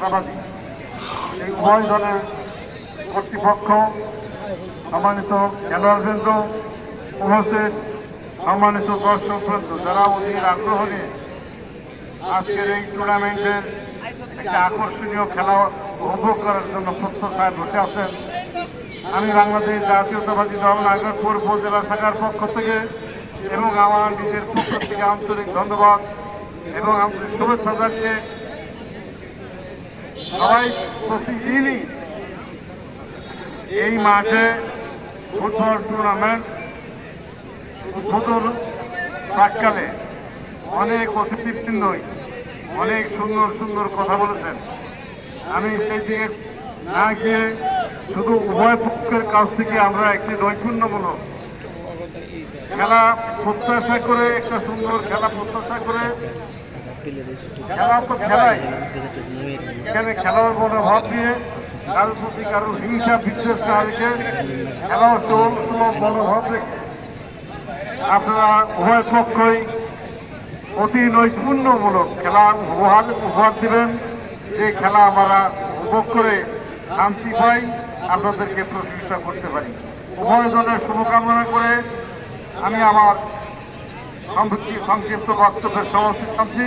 জাতীয়তাবাদী এই উভয় দলের কর্তৃপক্ষ সম্মানিত খেলোয়াড়বৃন্দ উপস্থিত, সম্মানিত দর্শক বৃন্দ যারা অধীর আগ্রহ নিয়ে আজকের এই টুর্নামেন্টের একটা আকর্ষণীয় খেলা উপভোগ করার জন্য প্রত্যাশায় বসে আছেন। আমি বাংলাদেশ জাতীয়তাবাদী দল নাগরপুর উপজেলা শাখার পক্ষ থেকে এবং আমার নিজের পক্ষ থেকে আন্তরিক ধন্যবাদ এবং আন্তরিক শুভেচ্ছা জানিয়ে সবাই প্রতিদিনই এই মাঠে ফুটবল টুর্নামেন্ট উদ্বোধন প্রাককালে অনেক অতিথিবৃন্দই অনেক সুন্দর সুন্দর কথা বলেছেন। আমি সেই দিকে না গিয়ে শুধু উভয় পক্ষের কাছ থেকে আমরা একটি নৈপুণ্যমূলক খেলা প্রত্যাশা করে, একটা সুন্দর খেলা প্রত্যাশা করে এখানে খেলার মনোভাব দিয়ে কারোর প্রতি কারোর হিংসা বিদ্বেষ না রেখে খেলার সুলভ মনোভাব। রেখে আপনারা উভয় পক্ষই অতি নৈপুণ্যমূলক খেলা উপহার উপহার দিবেন। যে খেলা আমরা উপভোগ করে শান্তি পাই আপনাদেরকে প্রশংসা করতে পারি। উভয় দলের শুভকামনা করে আমি আমার সংক্ষিপ্ত বক্তব্যের সমাপ্তি